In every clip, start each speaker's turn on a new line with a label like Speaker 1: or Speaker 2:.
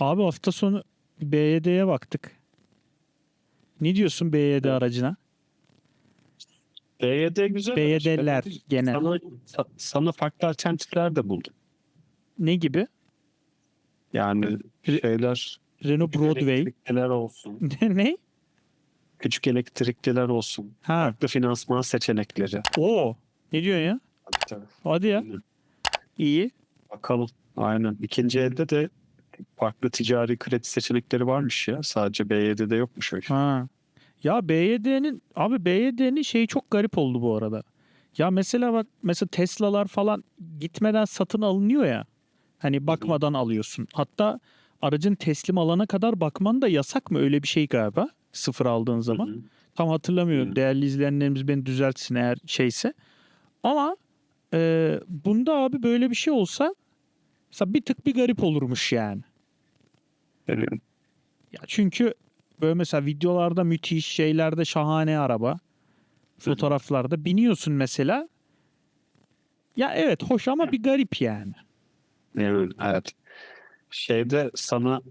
Speaker 1: Abi hafta sonu BYD'ye baktık. Ne diyorsun BYD aracına?
Speaker 2: BYD güzel.
Speaker 1: BYD'ler
Speaker 2: Ben
Speaker 1: gene.
Speaker 2: Sana, sa- sana farklı alternatifler de buldum.
Speaker 1: Ne gibi?
Speaker 2: Yani şeyler
Speaker 1: Renault Broadway.
Speaker 2: elektrikliler olsun.
Speaker 1: ne?
Speaker 2: Küçük elektrikliler olsun.
Speaker 1: Ha.
Speaker 2: Farklı finansman seçenekleri.
Speaker 1: Oo. Ne diyorsun ya?
Speaker 2: Tabii, tabii.
Speaker 1: Hadi ya.
Speaker 2: Aynen.
Speaker 1: İyi.
Speaker 2: Bakalım. Aynen. İkinci elde de farklı ticari kredi seçenekleri varmış ya. Sadece BYD'de yokmuş öyle.
Speaker 1: Ha. Ya BYD'nin abi BYD'nin şeyi çok garip oldu bu arada. Ya mesela bak mesela Tesla'lar falan gitmeden satın alınıyor ya. Hani bakmadan alıyorsun. Hatta aracın teslim alana kadar bakman da yasak mı? Öyle bir şey galiba. Sıfır aldığın zaman.
Speaker 2: Hı hı.
Speaker 1: Tam hatırlamıyorum.
Speaker 2: Hı.
Speaker 1: Değerli izleyenlerimiz beni düzeltsin eğer şeyse. Ama e, bunda abi böyle bir şey olsa mesela bir tık bir garip olurmuş yani.
Speaker 2: Yani
Speaker 1: Ya çünkü böyle mesela videolarda müthiş şeylerde şahane araba. Fotoğraflarda biniyorsun mesela. Ya evet hoş ama bir garip yani.
Speaker 2: Evet, evet. Şeyde sana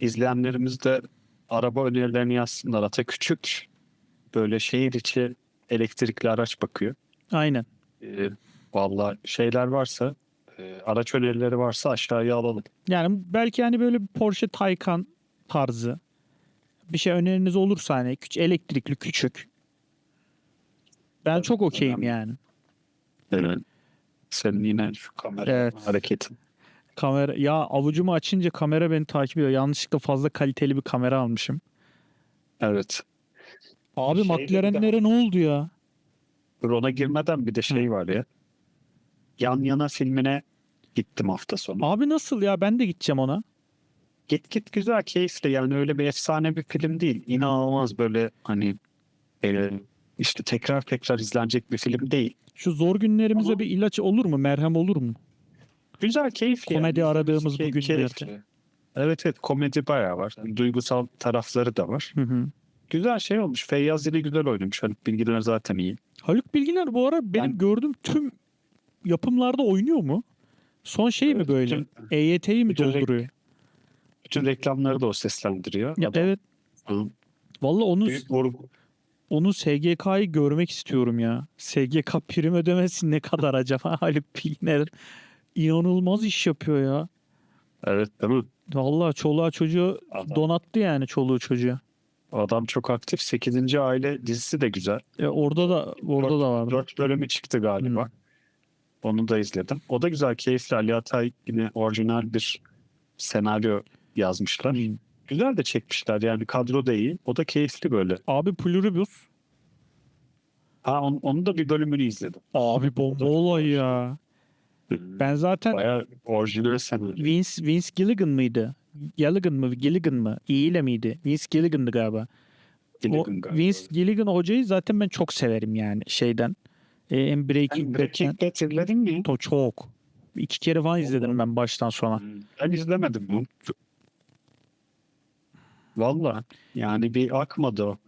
Speaker 2: izleyenlerimiz de araba önerilerini yazsınlar. Ata küçük böyle şehir içi elektrikli araç bakıyor.
Speaker 1: Aynen.
Speaker 2: Ee, vallahi şeyler varsa e, araç önerileri varsa aşağıya alalım.
Speaker 1: Yani belki hani böyle bir Porsche Taycan tarzı bir şey öneriniz olursa hani küçük elektrikli küçük. Ben çok okeyim yani.
Speaker 2: Evet. Senin yine şu kamera
Speaker 1: Evet.
Speaker 2: hareketin.
Speaker 1: Kamera ya avucumu açınca kamera beni takip ediyor. Yanlışlıkla fazla kaliteli bir kamera almışım.
Speaker 2: Evet.
Speaker 1: Abi
Speaker 2: Şey
Speaker 1: McLaren'lere ne oldu ya?
Speaker 2: Dur ona girmeden bir de şey var ya. Yan yana filmine gittim hafta sonu.
Speaker 1: Abi nasıl ya? Ben de gideceğim ona.
Speaker 2: Git git güzel keyifli yani öyle bir efsane bir film değil. İnanılmaz böyle hani e, işte tekrar tekrar izlenecek bir film değil.
Speaker 1: Şu zor günlerimize
Speaker 2: Ama-
Speaker 1: bir ilaç olur mu? Merhem olur mu?
Speaker 2: Güzel keyifli.
Speaker 1: Komedi
Speaker 2: yani.
Speaker 1: aradığımız bu
Speaker 2: Key-
Speaker 1: günlerde.
Speaker 2: keyifli. Evet evet komedi bayağı var. Yani duygusal tarafları da var.
Speaker 1: Hı hı.
Speaker 2: Güzel şey olmuş. Feyyaz yine güzel oynamış. Hani bilgiler zaten iyi.
Speaker 1: Haluk Bilginer bu ara benim
Speaker 2: Ben-
Speaker 1: gördüğüm tüm yapımlarda oynuyor mu? Son şey mi böyle?
Speaker 2: bütün-
Speaker 1: EYT'yi mi
Speaker 2: bütün
Speaker 1: dolduruyor?
Speaker 2: Bütün reklamları da o seslendiriyor.
Speaker 1: Ya
Speaker 2: Adam-
Speaker 1: evet.
Speaker 2: Hı.
Speaker 1: Vallahi onu
Speaker 2: Büyük vurgu.
Speaker 1: onun SGK'yı görmek istiyorum ya. SGK prim ödemesi ne kadar acaba Haluk Bilginer? İnanılmaz iş yapıyor ya.
Speaker 2: Evet değil mi?
Speaker 1: Vallahi çoluğa çocuğu
Speaker 2: Adam,
Speaker 1: donattı yani çoluğu çocuğa.
Speaker 2: adam çok aktif. 8. aile dizisi de güzel.
Speaker 1: E orada da orada da vardı.
Speaker 2: 4 bölümü çıktı galiba.
Speaker 1: Hı.
Speaker 2: Onu da izledim. O da güzel, keyifli. Ali Atay yine orijinal bir senaryo yazmışlar.
Speaker 1: Hı.
Speaker 2: Güzel de çekmişler yani kadro da iyi. O da keyifli böyle.
Speaker 1: Abi Pluribus.
Speaker 2: Ha on, onun da bir bölümünü izledim.
Speaker 1: Abi bomba olay ya. Ben zaten
Speaker 2: Bayağı orijinal senaryo.
Speaker 1: Vince, Vince Gilligan mıydı? Gilligan mı? Gilligan mı? İyi ile miydi? Vince Gilligan'dı galiba. O,
Speaker 2: Gilligan galiba.
Speaker 1: Vince Gilligan hocayı zaten ben çok severim yani şeyden. E, hem Breaking Bad'den.
Speaker 2: Breaking Bad izledin mi?
Speaker 1: To çok. İki kere falan izledim ben baştan sona.
Speaker 2: Ben izlemedim bu. Valla yani bir akmadı o.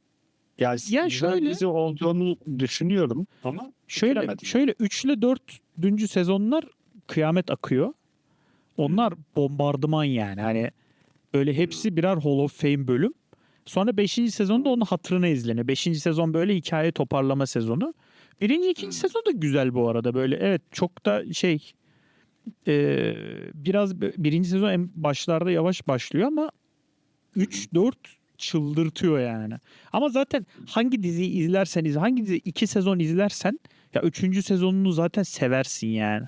Speaker 2: Ya,
Speaker 1: Ya
Speaker 2: güzel
Speaker 1: şöyle-
Speaker 2: dizi olduğunu düşünüyorum ama
Speaker 1: Şöyle
Speaker 2: bitiremedim.
Speaker 1: şöyle 3 ile 4. sezonlar kıyamet akıyor. Onlar bombardıman yani. Hani böyle hepsi birer Hall of Fame bölüm. Sonra 5. sezonda onun hatırına izleniyor. 5. sezon böyle hikaye toparlama sezonu. Birinci, ikinci sezon da güzel bu arada. Böyle evet çok da şey e, biraz birinci sezon en başlarda yavaş başlıyor ama 3-4 çıldırtıyor yani. Ama zaten hangi diziyi izlersen izle, hangi dizi iki sezon izlersen ya üçüncü sezonunu zaten seversin yani.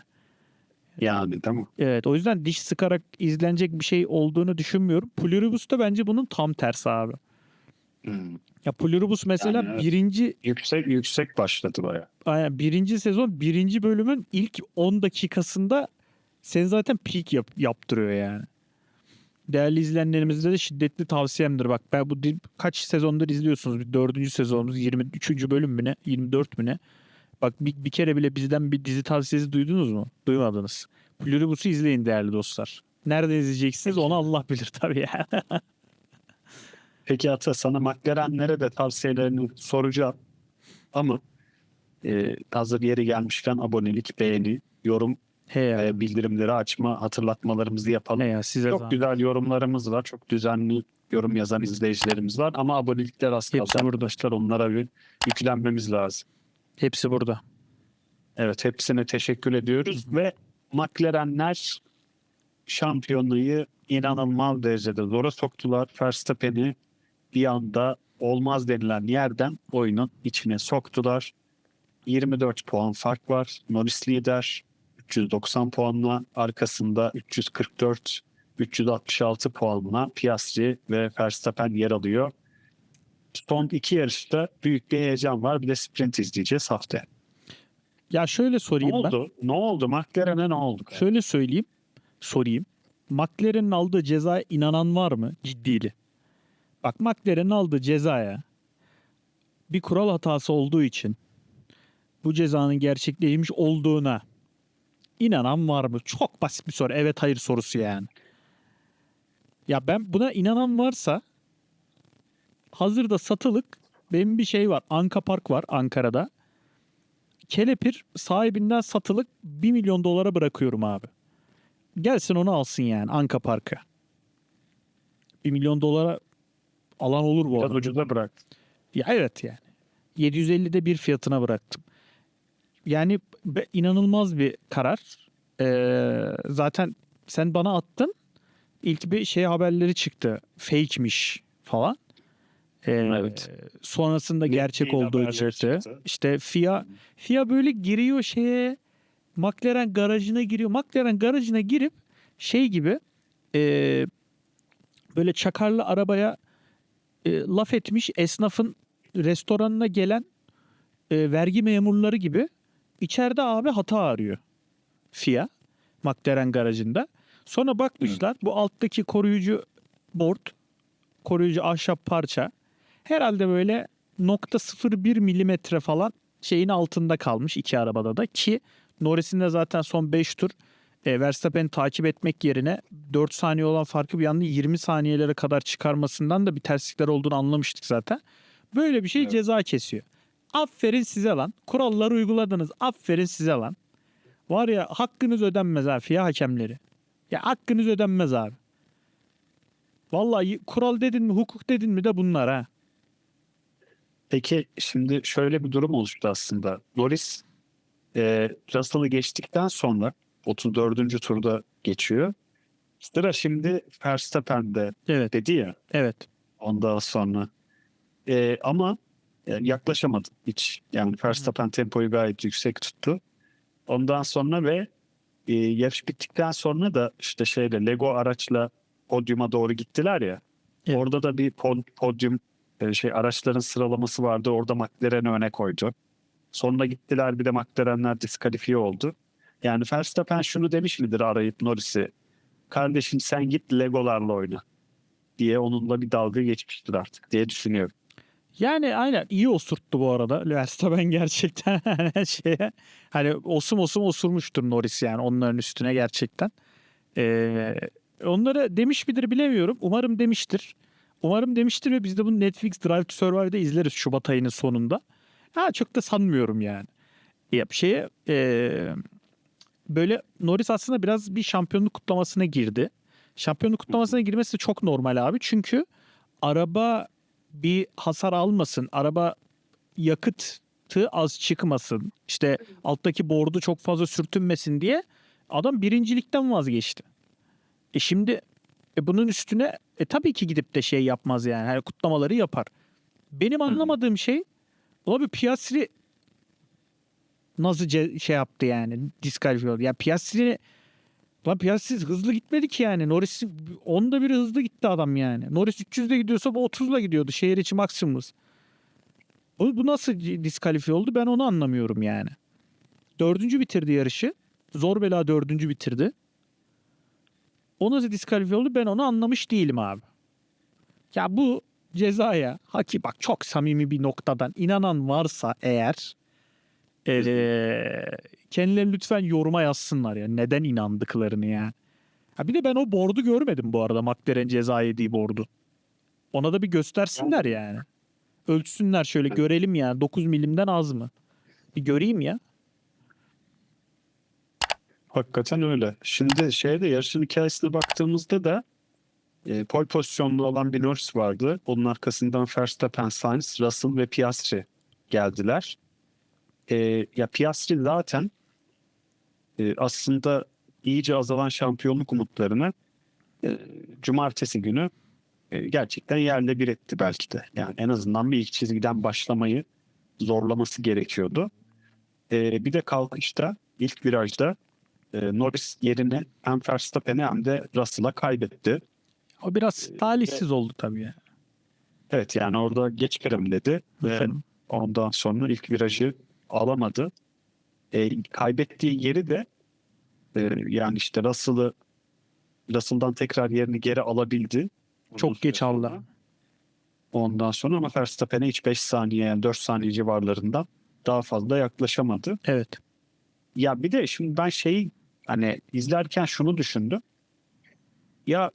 Speaker 2: yani mi?
Speaker 1: Evet o yüzden diş sıkarak izlenecek bir şey olduğunu düşünmüyorum. Pluribus da bence bunun tam tersi abi.
Speaker 2: Hmm.
Speaker 1: Ya Pluribus mesela
Speaker 2: Yani evet.
Speaker 1: birinci
Speaker 2: Yüksek yüksek başladı baya.
Speaker 1: aynen birinci sezon birinci bölümün ilk 10 dakikasında seni zaten peak yap, yaptırıyor yani. Değerli izleyenlerimize de şiddetli tavsiyemdir. Bak ben bu kaç sezondur izliyorsunuz? Bir dördüncü sezonumuz 23. bölüm mü ne? 24 mü ne? Bak bir, bir kere bile bizden bir dizi tavsiyesi duydunuz mu? Duymadınız. Pluribus'u izleyin değerli dostlar. Nerede izleyeceksiniz onu Allah bilir tabii ya.
Speaker 2: Peki Ata sana McLaren'lere de tavsiyelerini soracağım. Ama e, hazır yeri gelmişken abonelik, beğeni, yorum
Speaker 1: He ya.
Speaker 2: e, bildirimleri açma hatırlatmalarımızı yapalım.
Speaker 1: Ne ya size
Speaker 2: Çok
Speaker 1: zahmet.
Speaker 2: güzel yorumlarımız var. Çok düzenli yorum yazan izleyicilerimiz var. Ama abonelikler az kaldı. Arkadaşlar onlara bir yüklenmemiz lazım.
Speaker 1: Hepsi burada.
Speaker 2: Evet hepsine teşekkür ediyoruz ve McLaren'ler şampiyonluğu inanılmaz derecede zora soktular. Verstappen'i bir anda olmaz denilen yerden oyunun içine soktular. 24 puan fark var. Norris lider 390 puanla arkasında 344 366 puanla Piastri ve Verstappen yer alıyor. Son iki yarışta büyük bir heyecan var. Bir de sprint izleyeceğiz haftaya.
Speaker 1: Ya şöyle
Speaker 2: Ne
Speaker 1: sorayım ben.
Speaker 2: oldu? Ne oldu? McLaren'e ne oldu?
Speaker 1: Şöyle söyleyeyim. Sorayım. McLaren'in aldığı cezaya inanan var mı? Ciddili. Bak McLaren'in aldığı cezaya bir kural hatası olduğu için bu cezanın gerçekleşmiş olduğuna inanan var mı? Çok basit bir soru. Evet hayır sorusu yani. Ya ben buna inanan varsa hazırda satılık benim bir şey var. Anka Park var Ankara'da. Kelepir sahibinden satılık 1 milyon dolara bırakıyorum abi. Gelsin onu alsın yani Anka Park'a. 1 milyon dolara alan olur bu
Speaker 2: Biraz
Speaker 1: arada.
Speaker 2: ucuza bıraktı.
Speaker 1: Ya evet yani. 750'de bir fiyatına bıraktım. Yani be- inanılmaz bir karar. Ee, zaten sen bana attın. İlk bir şey haberleri çıktı. Fake'miş falan. Ee,
Speaker 2: Evet.
Speaker 1: Sonrasında
Speaker 2: Değil-
Speaker 1: gerçek olduğu
Speaker 2: haberleri
Speaker 1: çıktı.
Speaker 2: çıktı.
Speaker 1: İşte FIA FIA böyle giriyor şeye McLaren garajına giriyor. McLaren garajına girip şey gibi e, böyle çakarlı arabaya e, laf etmiş esnafın restoranına gelen e, vergi memurları gibi içeride abi hata arıyor. FIA McLaren garajında. Sonra bakmışlar bu alttaki koruyucu board, koruyucu ahşap parça herhalde böyle nokta 0,1 milimetre falan şeyin altında kalmış iki arabada da ki Norris'in de zaten son 5 tur e, Verstappen'i takip etmek yerine 4 saniye olan farkı bir anda 20 saniyelere kadar çıkarmasından da bir terslikler olduğunu anlamıştık zaten. Böyle bir şey
Speaker 2: Evet.
Speaker 1: ceza kesiyor. Aferin size lan. Kuralları uyguladınız. Aferin size lan. Var ya hakkınız ödenmez ha FIA hakemleri. Ya hakkınız ödenmez abi. Vallahi kural dedin mi hukuk dedin mi de bunlar ha.
Speaker 2: Peki şimdi şöyle bir durum oluştu aslında. Norris e, Russell'ı geçtikten sonra 34. turda geçiyor. Sıra şimdi Verstappen'de
Speaker 1: Evet.
Speaker 2: dedi ya
Speaker 1: Evet.
Speaker 2: ondan sonra. E, ama e, yaklaşamadı hiç. Yani Verstappen tempoyu gayet yüksek tuttu. Ondan sonra ve e, yarış bittikten sonra da işte şeyle Lego araçla podyuma doğru gittiler ya.
Speaker 1: Evet.
Speaker 2: Orada da bir pod- podyum e, şey araçların sıralaması vardı. Orada McLaren'i öne koydu. Sonra gittiler bir de McLaren'ler diskalifiye oldu. Yani Verstappen şunu demiş midir arayıp Norris'i? Kardeşim sen git Legolarla oyna diye onunla bir dalga geçmiştir artık diye düşünüyorum.
Speaker 1: Yani aynen iyi osurttu bu arada. Verstappen gerçekten her şeye hani osum osum osurmuştur Norris yani onların üstüne gerçekten. Ee, onlara demiş midir bilemiyorum. Umarım demiştir. Umarım demiştir ve biz de bunu Netflix Drive to Survive'da izleriz Şubat ayının sonunda. Ha çok da sanmıyorum yani. Ya bir şeye ee, böyle Norris aslında biraz bir şampiyonluk kutlamasına girdi. Şampiyonluk kutlamasına girmesi de çok normal abi. Çünkü araba bir hasar almasın. Araba yakıtı az çıkmasın. İşte alttaki bordu çok fazla sürtünmesin diye adam birincilikten vazgeçti. E şimdi e bunun üstüne e tabii ki gidip de şey yapmaz yani. Hani kutlamaları yapar. Benim anlamadığım şey abi Piastri nasıl şey yaptı yani diskalifiye oldu. Ya Piastri Lan Piastri hızlı gitmedi ki yani. Norris onda biri hızlı gitti adam yani. Norris 300'de gidiyorsa bu 30'la gidiyordu. Şehir içi maksimum. Bu, bu nasıl diskalifiye oldu ben onu anlamıyorum yani. Dördüncü bitirdi yarışı. Zor bela dördüncü bitirdi. O nasıl diskalifiye oldu ben onu anlamış değilim abi. Ya bu cezaya haki bak çok samimi bir noktadan inanan varsa eğer eee kendileri lütfen yoruma yazsınlar ya neden inandıklarını ya. Ha bir de ben o bordu görmedim bu arada McLaren ceza yediği bordu. Ona da bir göstersinler yani. Ölçsünler şöyle görelim ya 9 milimden az mı? Bir göreyim ya.
Speaker 2: Hakikaten öyle. Şimdi şeyde yarışın hikayesine baktığımızda da e, pole pozisyonlu olan bir Norris vardı. Onun arkasından Verstappen, Sainz, Russell ve Piastri geldiler. E, ya Piastri zaten e, aslında iyice azalan şampiyonluk umutlarını e, cumartesi günü e, gerçekten yerle bir etti belki de. Yani en azından bir ilk çizgiden başlamayı zorlaması gerekiyordu. E, bir de kalkışta ilk virajda e, Norris yerini hem Verstappen'e hem de Russell'a kaybetti.
Speaker 1: O biraz talihsiz oldu tabii.
Speaker 2: Evet yani orada geç kremledi ve ondan sonra ilk virajı alamadı. E, kaybettiği yeri de e, yani işte Russell'ı Russell'dan tekrar yerini geri alabildi. Uzun
Speaker 1: Çok geç aldı.
Speaker 2: Ondan sonra ama Verstappen'e hiç 5 saniye yani 4 saniye civarlarından daha fazla yaklaşamadı.
Speaker 1: Evet.
Speaker 2: Ya bir de şimdi ben şeyi hani izlerken şunu düşündüm. Ya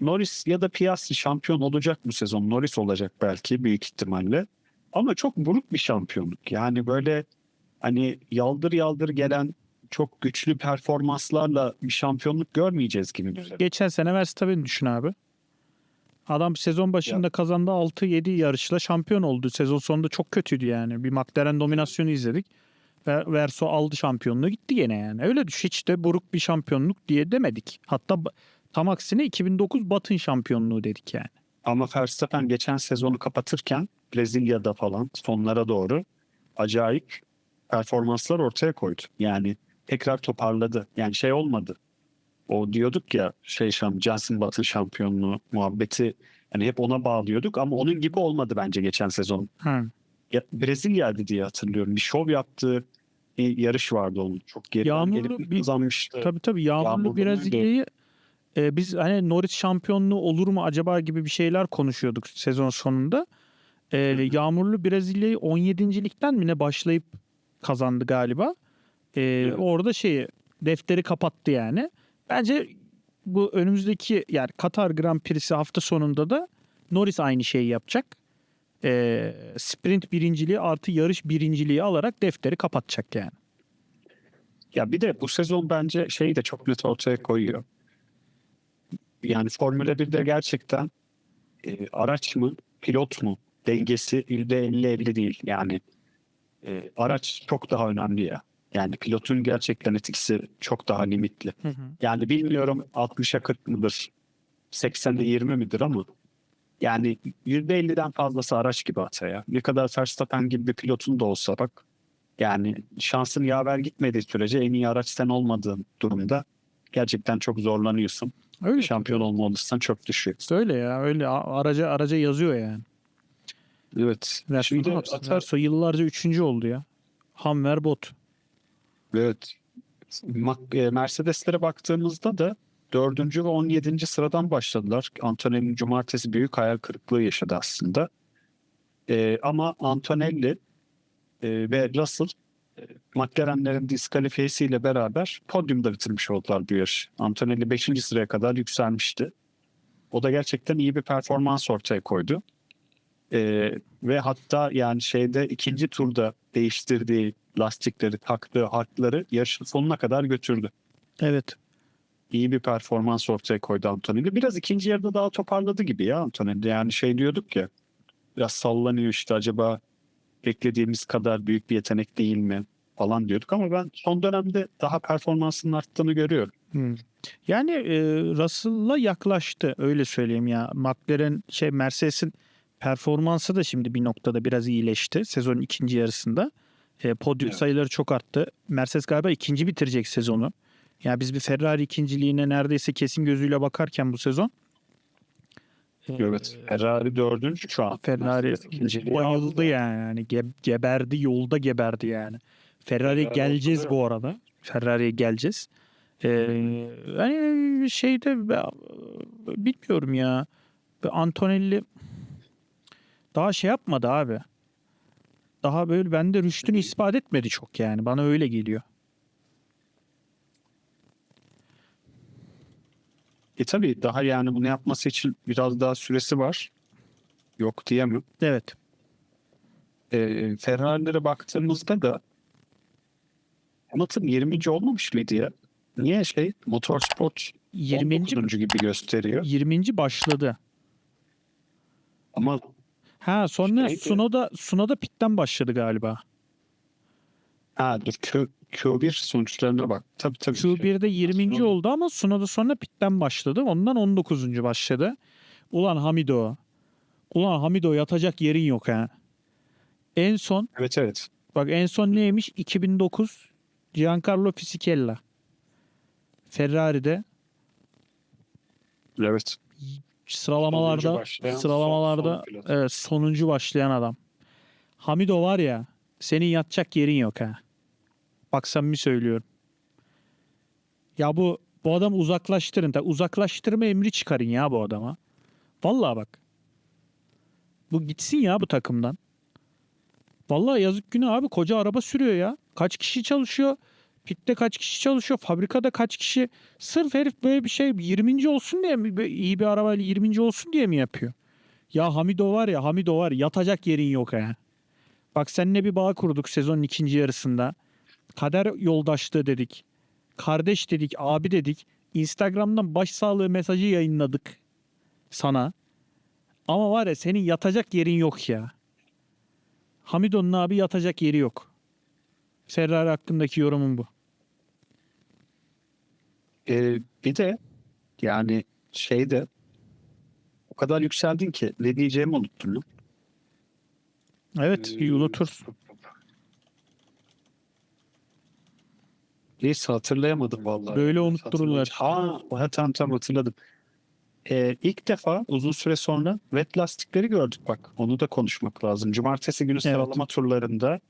Speaker 2: Norris ya da Piastri şampiyon olacak bu sezon. Norris olacak belki büyük ihtimalle. Ama çok buruk bir şampiyonluk. Yani böyle hani yaldır yaldır gelen çok güçlü performanslarla bir şampiyonluk görmeyeceğiz gibi
Speaker 1: Geçen sene Verstappen'i düşün abi. Adam sezon başında kazandı 6-7 yarışla şampiyon oldu. Sezon sonunda çok kötüydü yani. Bir McLaren dominasyonu izledik. Ve Verso aldı şampiyonluğu gitti gene yani. Öyle düş hiç de buruk bir şampiyonluk diye demedik. Hatta tam aksine 2009 Batın şampiyonluğu dedik yani.
Speaker 2: Ama Verstappen geçen sezonu kapatırken Brezilya'da falan sonlara doğru acayip performanslar ortaya koydu. Yani tekrar toparladı. Yani şey olmadı. O diyorduk ya şey şam Johnson Batı şampiyonluğu muhabbeti yani hep ona bağlıyorduk ama onun gibi olmadı bence geçen sezon.
Speaker 1: Ha.
Speaker 2: Ya, Brezilya'dı diye hatırlıyorum. Bir şov yaptığı bir yarış vardı onun. Çok geri
Speaker 1: Yağmurlu
Speaker 2: gelip
Speaker 1: bir-
Speaker 2: kazanmıştı.
Speaker 1: Tabii tabii yağmurlu
Speaker 2: Yağmurlu
Speaker 1: Brezilya'yı e, biz hani Norris şampiyonluğu olur mu acaba gibi bir şeyler konuşuyorduk sezon sonunda. E, yağmurlu Brezilya'yı 17.likten mi ne başlayıp kazandı galiba. E,
Speaker 2: Evet.
Speaker 1: Orada şeyi defteri kapattı yani. Bence bu önümüzdeki yani Katar Grand Prix'si hafta sonunda da Norris aynı şeyi yapacak. E, sprint birinciliği artı yarış birinciliği alarak defteri kapatacak yani.
Speaker 2: Ya bir de bu sezon bence şeyi de çok net ortaya koyuyor. Yani Formula 1'de gerçekten e, araç mı, pilot mu dengesi %50-50 değil. Yani e, araç çok daha önemli ya. Yani pilotun gerçekten etkisi çok daha limitli. Yani bilmiyorum 60'a 40 mıdır, 80'e 20 midir ama yani %50'den fazlası araç gibi ataya. Ne kadar Verstappen gibi bir pilotun da olsa bak yani şansın yaver gitmediği sürece en iyi araç sen olmadığın durumda gerçekten çok zorlanıyorsun.
Speaker 1: Öyle.
Speaker 2: Şampiyon olma olasılığın çok düşüyor.
Speaker 1: Öyle ya öyle araca araca yazıyor yani.
Speaker 2: Evet. Şimdi atar,
Speaker 1: Verso yıllarca üçüncü oldu ya. Hammer bot.
Speaker 2: evet. E, Mercedes'lere baktığımızda da dördüncü ve on yedinci sıradan başladılar. Antonelli cumartesi büyük hayal kırıklığı yaşadı aslında. E, ama Antonelli e, ve Russell e, McLaren'lerin diskalifiyesiyle beraber podyumda bitirmiş oldular bu yarış. Antonelli 5. sıraya kadar yükselmişti. O da gerçekten iyi bir performans ortaya koydu. E, ve hatta yani şeyde ikinci turda değiştirdiği lastikleri, taktığı hakları yarışın sonuna kadar götürdü.
Speaker 1: Evet.
Speaker 2: İyi bir performans ortaya koydu Antonelli. Biraz ikinci yarıda daha toparladı gibi ya Antonelli. Yani şey diyorduk ya biraz sallanıyor işte acaba beklediğimiz kadar büyük bir yetenek değil mi falan diyorduk ama ben son dönemde daha performansının arttığını görüyorum.
Speaker 1: Hmm. Yani e, Russell'la yaklaştı öyle söyleyeyim ya. McLaren şey Mercedes'in performansı da şimdi bir noktada biraz iyileşti sezonun ikinci yarısında. E, podyum
Speaker 2: Evet.
Speaker 1: sayıları çok arttı. Mercedes galiba ikinci bitirecek sezonu. Yani biz bir Ferrari ikinciliğine neredeyse kesin gözüyle bakarken bu sezon e,
Speaker 2: Evet. Ferrari dördüncü şu an.
Speaker 1: Ferrari bayıldı
Speaker 2: aldı.
Speaker 1: yani. yani ge- geberdi yolda geberdi yani. Ferrari'ye
Speaker 2: Ferrari
Speaker 1: geleceğiz bu arada. Ferrari'ye geleceğiz. Ee, hani şeyde bilmiyorum ya. Antonelli daha şey yapmadı abi. Daha böyle bende rüştünü ispat etmedi çok yani. Bana öyle geliyor.
Speaker 2: E tabii daha yani bunu yapması için biraz daha süresi var. Yok diyemem.
Speaker 1: Evet.
Speaker 2: E, Ferrari'lere baktığımızda da Hamilton 20. olmamış mıydı ya? Niye şey motorsport
Speaker 1: 20.
Speaker 2: 19. gibi gösteriyor
Speaker 1: 20. başladı.
Speaker 2: ama
Speaker 1: Ha sonra
Speaker 2: Şeydi.
Speaker 1: Sunoda Sunoda pitten başladı galiba.
Speaker 2: ha dur Q, Q1 sonuçlarına bak. Tabii tabii. şey,
Speaker 1: Q1'de 20.
Speaker 2: Sunoda-
Speaker 1: oldu ama Sunoda sonra pitten başladı. Ondan 19. başladı. Ulan Hamido. Ulan Hamido yatacak yerin yok ha. En son
Speaker 2: Evet evet.
Speaker 1: bak en son neymiş? 2009 Giancarlo Fisichella. Ferrari'de
Speaker 2: Evet.
Speaker 1: Sıralamalarda
Speaker 2: Sonuncu başlayan
Speaker 1: sıralamalarda
Speaker 2: son- son
Speaker 1: evet, sonuncu başlayan adam. Hamido var ya senin yatacak yerin yok ha. Bak samimi söylüyorum. Ya bu bu adamı uzaklaştırın. da Uzaklaştırma emri çıkarın ya bu adama. Vallahi bak. Bu gitsin ya bu takımdan. Vallahi yazık günü abi koca araba sürüyor ya. Kaç kişi çalışıyor? Pitte kaç kişi çalışıyor? Fabrikada kaç kişi? Sırf herif böyle bir şey 20. olsun diye mi? iyi bir arabayla 20. olsun diye mi yapıyor? Ya Hamido var ya Hamido var ya, yatacak yerin yok ha. Bak seninle bir bağ kurduk sezonun ikinci yarısında. Kader yoldaşlığı dedik. Kardeş dedik, abi dedik. Instagram'dan başsağlığı mesajı yayınladık sana. Ama var ya senin yatacak yerin yok ya. Hamido'nun abi yatacak yeri yok. Ferrari hakkındaki yorumum bu.
Speaker 2: Ee, bir de yani şeyde o kadar yükseldin ki ne diyeceğimi unuttum. lan.
Speaker 1: Evet,
Speaker 2: Ee,
Speaker 1: unutur.
Speaker 2: Neyse hatırlayamadım vallahi.
Speaker 1: Böyle unuttururlar.
Speaker 2: Ha, ha tam tam hatırladım. Ee, ilk defa uzun süre sonra wet lastikleri gördük bak. Onu da konuşmak lazım. Cumartesi günü sıralama turlarında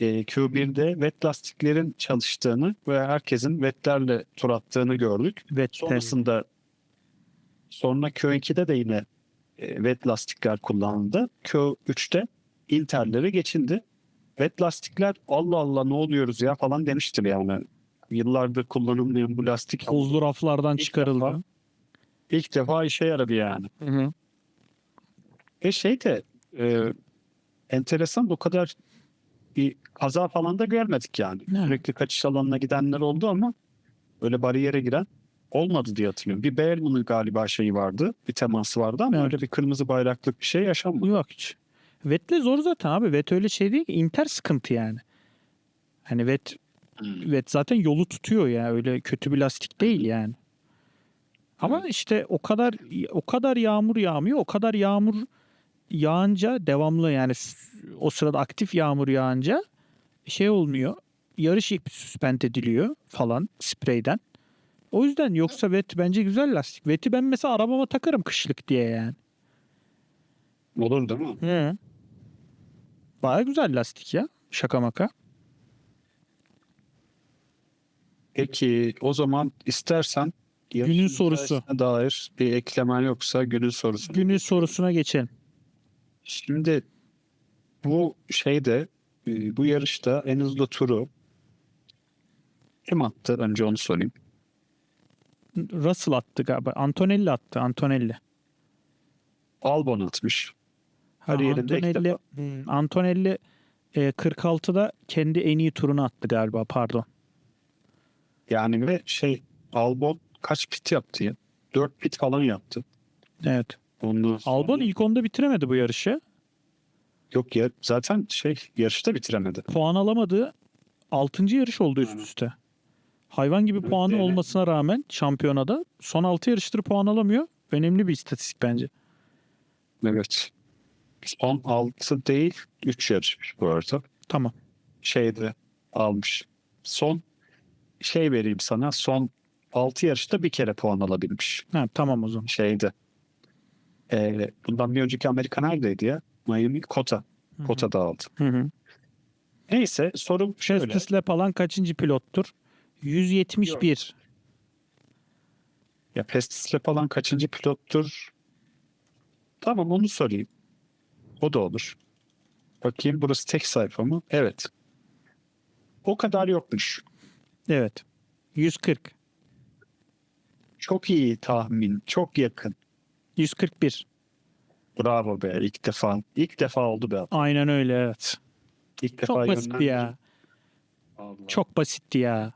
Speaker 2: e, Q1'de wet lastiklerin çalıştığını ve herkesin wetlerle tur attığını gördük.
Speaker 1: Vettel.
Speaker 2: Sonrasında sonra Q2'de de yine e, wet lastikler kullanıldı. Q3'te Inter'lere geçildi. Wet lastikler Allah Allah ne oluyoruz ya falan demiştir yani. Yıllardır kullanılmayan bu lastik
Speaker 1: Tozlu raflardan
Speaker 2: İlk
Speaker 1: çıkarıldı.
Speaker 2: defa. ilk defa işe yaradı yani.
Speaker 1: Hı hı.
Speaker 2: Ve şey de e, enteresan bu kadar bir kaza falan da görmedik yani.
Speaker 1: Evet.
Speaker 2: Sürekli kaçış alanına gidenler oldu ama böyle bariyere giren olmadı diye hatırlıyorum. Bir Bearman'ın galiba şeyi vardı. Bir teması vardı ama
Speaker 1: Evet.
Speaker 2: öyle bir kırmızı bayraklık bir şey yaşanmadı.
Speaker 1: Yok hiç. Vettel zor zaten abi. Vet öyle şey değil ki. Inter sıkıntı yani. Hani Vet, Vet zaten yolu tutuyor ya. Öyle kötü bir lastik değil yani. Ama işte o kadar o kadar yağmur yağmıyor. O kadar yağmur yağınca devamlı yani o sırada aktif yağmur yağınca şey olmuyor. Yarış ipi suspend ediliyor falan spreyden. O yüzden yoksa Vet bence güzel lastik. Vet'i ben mesela arabama takarım kışlık diye yani.
Speaker 2: Olur değil mi?
Speaker 1: Hı. Baya güzel lastik ya. Şaka maka.
Speaker 2: Peki o zaman istersen
Speaker 1: Günün sorusu.
Speaker 2: dair bir eklemen yoksa günün sorusu.
Speaker 1: Günün sorusuna geçelim.
Speaker 2: Şimdi bu şeyde e, bu yarışta en hızlı turu kim attı? Önce onu sorayım.
Speaker 1: Russell attı galiba. Antonelli attı. Antonelli.
Speaker 2: Albon atmış.
Speaker 1: Ha,
Speaker 2: Kariyerinde ilk
Speaker 1: Antonelli. Hmm, Antonelli e, 46'da kendi en iyi turunu attı galiba. Pardon.
Speaker 2: Yani ve şey Albon kaç pit yaptı ya? 4 pit falan yaptı.
Speaker 1: Evet.
Speaker 2: Sonra-
Speaker 1: Albon ilk onda bitiremedi bu yarışı.
Speaker 2: Yok ya zaten şey yarışta bitiremedi.
Speaker 1: Puan alamadığı 6. yarış oldu üst üste. Hayvan gibi puanı olmasına rağmen şampiyonada son 6 yarıştır puan alamıyor. Önemli bir istatistik bence.
Speaker 2: Evet. Son 6 değil 3 yarışmış bu arada.
Speaker 1: Tamam.
Speaker 2: Şeyde almış. Son şey vereyim sana. Son 6 yarışta bir kere puan alabilmiş.
Speaker 1: Ha, tamam o zaman.
Speaker 2: Şeyde. Ee, bundan bir önceki Amerika neredeydi ya? Miami Kota. Kota'da aldı.
Speaker 1: Hı hı.
Speaker 2: Neyse sorum şöyle.
Speaker 1: Festus Lap alan kaçıncı pilottur? 171.
Speaker 2: Ya Pestis'le falan kaçıncı pilottur? Tamam onu sorayım. O da olur. Bakayım burası tek sayfa mı? Evet. O kadar yokmuş.
Speaker 1: Evet. 140.
Speaker 2: Çok iyi tahmin. Çok yakın.
Speaker 1: 141.
Speaker 2: Bravo be. ilk defa. İlk defa oldu be.
Speaker 1: Aynen öyle evet.
Speaker 2: İlk defa
Speaker 1: Çok basitti ya.
Speaker 2: Allah.
Speaker 1: Çok basitti ya.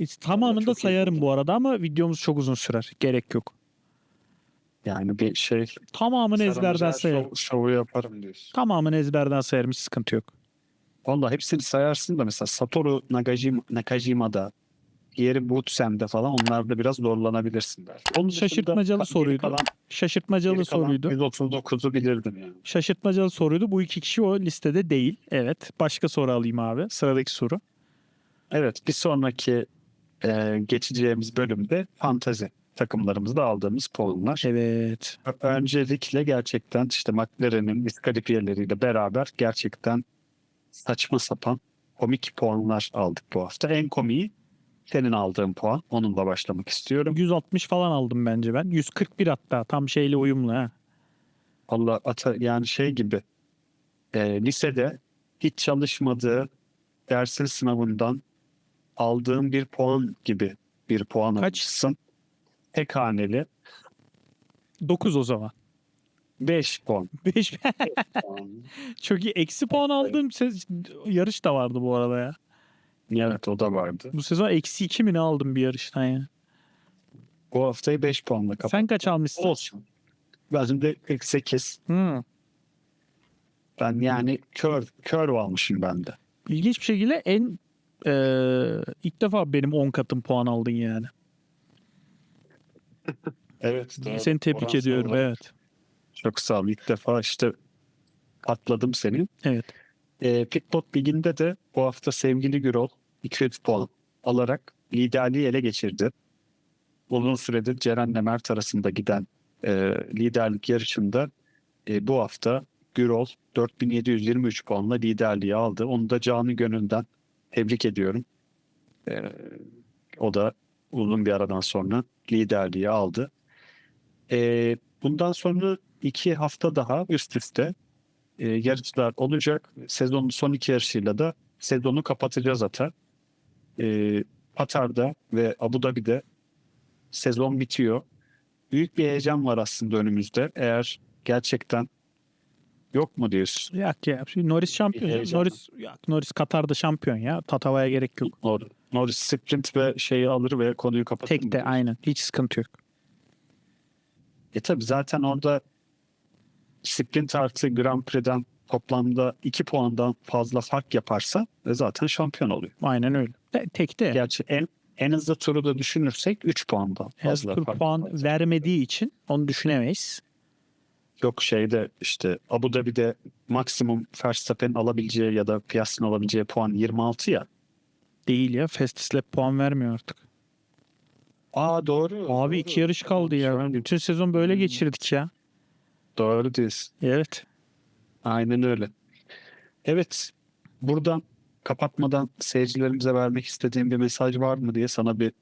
Speaker 1: Hiç tamamını da
Speaker 2: iyi
Speaker 1: sayarım bu arada ama videomuz çok uzun sürer. Gerek yok.
Speaker 2: Yani bir şey
Speaker 1: Tamamını ezberden sayarım.
Speaker 2: şov- şovu yaparım diyorsun.
Speaker 1: Tamamını ezberden sayarım. Hiç sıkıntı yok.
Speaker 2: Valla hepsini sayarsın da mesela Satoru Nakajima, Nakajima'da Diğeri Butsen'de falan onlarda biraz zorlanabilirsin belki. Onun dışında
Speaker 1: Şaşırtmacalı
Speaker 2: geri
Speaker 1: soruydu.
Speaker 2: kalan-
Speaker 1: Şaşırtmacalı soruydu.
Speaker 2: 139'u bilirdim yani.
Speaker 1: Şaşırtmacalı soruydu. Bu iki kişi o listede değil. Evet. Başka soru alayım abi. Sıradaki soru.
Speaker 2: Evet bir sonraki e, geçeceğimiz bölümde fantazi takımlarımızda aldığımız puanlar.
Speaker 1: Evet.
Speaker 2: Öncelikle gerçekten işte McLaren'in diskalifiyeleriyle beraber gerçekten saçma sapan komik puanlar aldık bu hafta. En komiği senin aldığın puan. Onunla başlamak istiyorum.
Speaker 1: 160 falan aldım bence ben. 141 hatta tam şeyle uyumlu ha.
Speaker 2: Allah ata yani şey gibi e, lisede hiç çalışmadığı dersin sınavından aldığım bir puan gibi bir puan
Speaker 1: Kaç?
Speaker 2: almışsın. Tek haneli
Speaker 1: 9 o zaman.
Speaker 2: 5 puan.
Speaker 1: 5 çok iyi. Eksi puan aldığım se- yarış da vardı bu arada ya.
Speaker 2: Evet o da vardı.
Speaker 1: Bu sezon eksi 2 mi ne aldım bir yarıştan ya.
Speaker 2: Bu haftayı 5 puanla kapattım.
Speaker 1: Sen kaç almışsın?
Speaker 2: Olsun. Ben de 48.
Speaker 1: Hmm.
Speaker 2: Ben yani kör, kör almışım ben de.
Speaker 1: İlginç bir şekilde en eee, ilk defa benim 10 katım puan aldın yani.
Speaker 2: Evet.
Speaker 1: Seni tebrik ediyorum. Evet.
Speaker 2: Çok sağ ol. İlk defa işte patladım senin.
Speaker 1: Evet.
Speaker 2: E, Pitbot Ligi'nde de bu hafta sevgili Gürol 200 puan alarak liderliği ele geçirdi. Uzun süredir Ceren'le Mert arasında giden e, liderlik yarışında e, bu hafta Gürol 4723 puanla liderliği aldı. Onu da canı gönülden tebrik ediyorum. E, o da uzun bir aradan sonra liderliği aldı. E, bundan sonra iki hafta daha üst üste e, yarışlar olacak. Sezonun son iki yarışıyla da sezonu kapatacağız hatta. E, Katar'da ve Abu Dhabi'de sezon bitiyor. Büyük bir heyecan var aslında önümüzde. Eğer gerçekten yok mu diyorsun?
Speaker 1: Yak ya. Şimdi Norris şampiyon.
Speaker 2: Heyecan.
Speaker 1: Norris, yak, Norris Katar'da şampiyon ya. Tatavaya gerek yok.
Speaker 2: Nor- Norris sprint ve şeyi alır ve konuyu kapatır
Speaker 1: Tek de aynen. Hiç sıkıntı yok.
Speaker 2: E tabi zaten orada sprint artı Grand Prix'den toplamda 2 puandan fazla fark yaparsa e, zaten şampiyon oluyor.
Speaker 1: Aynen öyle. De, tek de
Speaker 2: Gerçi en en hızlı turu da düşünürsek 3 puandan fazla fark
Speaker 1: puan
Speaker 2: var.
Speaker 1: vermediği için onu düşünemeyiz.
Speaker 2: Yok şeyde işte Abu Dhabi'de maksimum Verstappen'in alabileceği ya da Piastri'nin alabileceği puan 26 ya.
Speaker 1: Değil ya. Fast Lap puan vermiyor artık.
Speaker 2: Aa doğru.
Speaker 1: Abi iki yarış kaldı ya. Bütün sezon böyle
Speaker 2: Hmm.
Speaker 1: geçirdik ya.
Speaker 2: Doğru diyorsun.
Speaker 1: Evet.
Speaker 2: Aynen öyle. Evet. Buradan kapatmadan seyircilerimize vermek istediğim bir mesaj var mı diye sana bir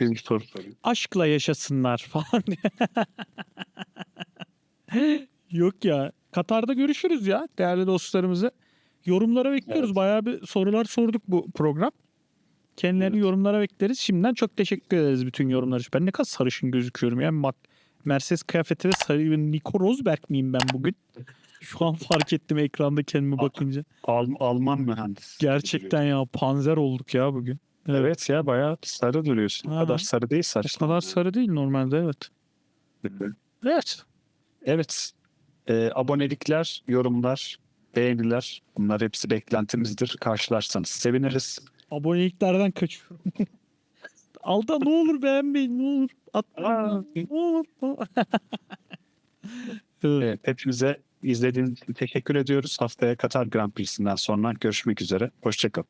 Speaker 2: bir soru sorayım.
Speaker 1: Aşkla yaşasınlar falan. Yok ya. Katar'da görüşürüz ya değerli dostlarımızı. Yorumlara bekliyoruz.
Speaker 2: Evet.
Speaker 1: Bayağı bir sorular sorduk bu program. Kendilerini
Speaker 2: Evet.
Speaker 1: yorumlara bekleriz. Şimdiden çok teşekkür ederiz bütün yorumlar için. Ben ne kadar sarışın gözüküyorum ya. Bak Mercedes kıyafeti ve sarı Nico Rosberg miyim ben bugün? Şu an fark ettim ekranda kendime bakınca.
Speaker 2: Al- Alman mühendis.
Speaker 1: Gerçekten ya panzer olduk ya bugün. Evet.
Speaker 2: Evet ya bayağı sarı duruyorsun. O
Speaker 1: Aha.
Speaker 2: kadar sarı değil
Speaker 1: O
Speaker 2: saçlar.
Speaker 1: kadar sarı değil normalde evet. Evet.
Speaker 2: Evet. Ee, abonelikler, yorumlar, beğeniler bunlar hepsi beklentimizdir. Karşılarsanız seviniriz.
Speaker 1: Aboneliklerden kaçıyorum. Alda ne olur beğenmeyin ne olur. Atma. Ne olur.
Speaker 2: Evet, hepinize izlediğiniz için teşekkür ediyoruz. Haftaya Katar Grand Prix'sinden sonra görüşmek üzere. Hoşçakalın.